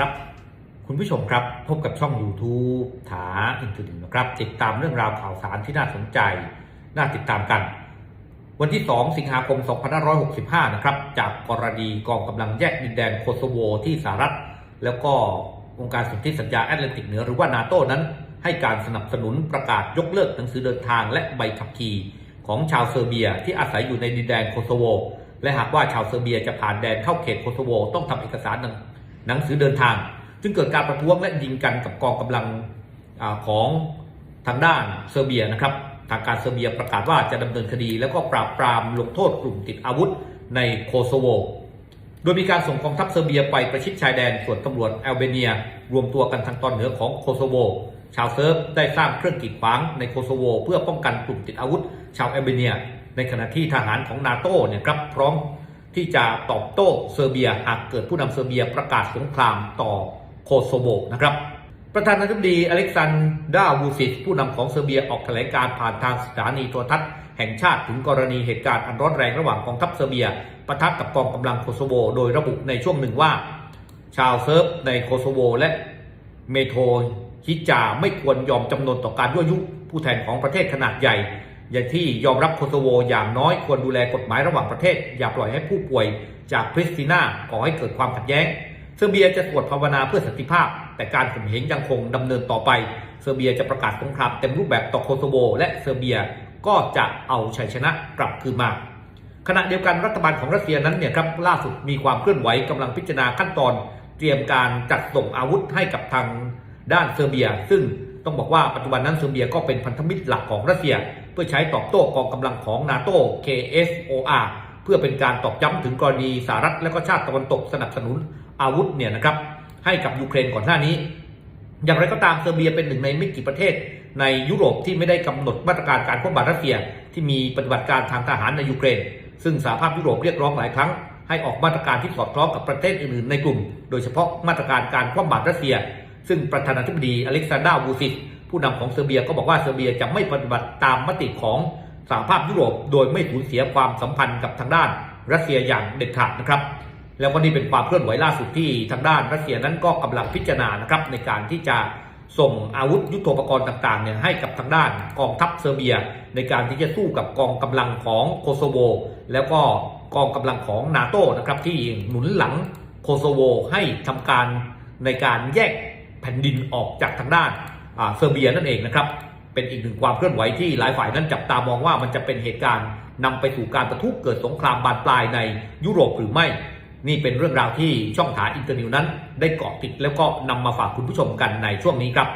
ครับ คุณผู้ชมครับพบกับช่อง YouTube ถาอินทนิวนะครับ ติดตามเรื่องราวข่าวสารที่น่าสนใจ น่าติดตามกัน วันที่ 2 สิงหาคม 2565 นะครับ จากกรณีกองกำลังแยกดินแดนโคโซโวที่สหรัฐ แล้วก็องค์การสนธิสัญญาแอตแลนติกเหนือหรือว่านาโตนั้น ให้การสนับสนุนประกาศยกเลิกหนังสือเดินทางและใบขับขี่ของชาวเซอร์เบียที่อาศัยอยู่ในดินแดนโคโซโวและหากว่าชาวเซอร์เบียจะผ่านแดนเข้าเขตโคโซโวต้องทำเอกสารหนัง หนังสือเดินทาง จึงเกิดการประท้วงและยิงกันกับกองกำลังอของทางด้านเซอร์เบียนะครับทางการเซอร์เบียประกาศว่าจะดำเนินคดี แล้วก็ปราบปรามลงโทษกลุ่มติดอาวุธในโคโซโว โดยมีการส่งกองทัพเซอร์เบียไปประชิดชายแดนส่วนตำรวจแอลเบเนีย รวมตัวกันทางตอนเหนือของโคโซโว ชาวเซิร์ฟได้สร้างเครื่องกีดขวางในโคโซโว เพื่อป้องกันกลุ่มติดอาวุธ ชาวแอลเบเนีย ในขณะที่ทหารของนาโต้เนี่ยครับพร้อม ที่จะตอบโต้เซอร์เบีย หากเกิดผู้นำเซอร์เบียประกาศสงครามต่อโคโซโวนะครับ ประธานาธิบดีอเล็กซานดราวูซิชผู้นำของเซอร์เบียออกแถลงการผ่านทางสถานีโทรทัศน์แห่งชาติถึงกรณีเหตุการณ์อันร้อนแรงระหว่างกองทัพเซอร์เบียปะทะกับกองกำลังโคโซโวโดยระบุในช่วงหนึ่งว่า ชาวเซิร์ฟในโคโซโวและเมโทรฮิจาไม่ควรยอมจำนนต่อการยั่วยุผู้แทนของประเทศขนาดใหญ่ อย่างที่ยอมรับโคโซโวอย่างน้อยควรดูแลกฎหมายระหว่างประเทศ อย่าปล่อยให้ผู้ป่วยจากพริสตินาก่อให้เกิดความขัดแย้ง เซอร์เบียจะสวดภาวนาเพื่อสันติภาพ แต่การข่มเหงยังคงดำเนินต่อไป เซอร์เบียจะประกาศสงครามเต็มรูปแบบต่อโคโซโว และเซอร์เบียก็จะเอาชัยชนะกลับคืนมาขณะเดียวกันรัฐบาลของรัสเซียนั้นเนี่ยครับล่าสุดมีความเคลื่อนไหวกำลังพิจารณาขั้นตอน เตรียมการจัดส่งอาวุธให้กับทางด้านเซอร์เบีย ซึ่งต้องบอกว่าปัจจุบันนั้นเซอร์เบียก็เป็นพันธมิตรหลักของรัสเซีย พื่อใช้ตอบโต้กองกำลังของนาโต้ KSOR เพื่อเป็นการตอกย้ำถึงกรณีสหรัฐและก็ชาติตะวันตกสนับสนุนอาวุธเนี่ยนะครับให้กับยูเครนก่อนหน้านี้ อย่างไรก็ตามเซอร์เบียเป็นหนึ่งในไม่กี่ประเทศ ในยุโรปที่ไม่ได้กำหนดมาตรการการคว่ำบาตรรัสเซีย ที่มีปฏิบัติการทางทหารในยูเครน ซึ่งสหภาพยุโรปเรียกร้องหลายครั้ง ให้ออกมาตรการที่สอดคล้องกับประเทศอื่นๆในกลุ่ม โดยเฉพาะมาตรการการคว่ำบาตรรัสเซีย ซึ่งประธานาธิบดีอเล็กซานดราวูซิ ผู้นำของเซอร์เบียก็บอกว่าเซอร์เบียจะไม่ปฏิบัติตามมติของสหภาพยุโรป โดยไม่สูญเสียความสัมพันธ์กับทางด้านรัสเซียอย่างเด็ดขาดนะครับ แล้วก็นี่เป็นความเคลื่อนไหวล่าสุดที่ทางด้านรัสเซียนั้นก็กำลังพิจารณานะครับในการที่จะส่งอาวุธยุโทโธปกรณ์ต่างๆเนี่ยให้กับทางด้านกองทัพเซอร์เบีย ในการที่จะสู้กับกองกำลังของโคโซโวแล้วก็กองกำลังของนาโตนะครับที่หนุนหลังโคโซโวให้ทำการในการแยกแผ่นดินออกจากทางด้าน เซอร์เบียนั่นเองนะครับเป็นอีกหนึ่งความเคลื่อนไหวที่หลายฝ่ายนั้นจับตามองว่ามันจะเป็นเหตุการณ์นำไปสู่การประทุเกิดสงครามบานปลายในยุโรปหรือไม่ นี่เป็นเรื่องราวที่ช่องฐานอินเตอร์นิวนั้น ได้เกาะติดแล้วก็นำมาฝากคุณผู้ชมกันในช่วงนี้ครับ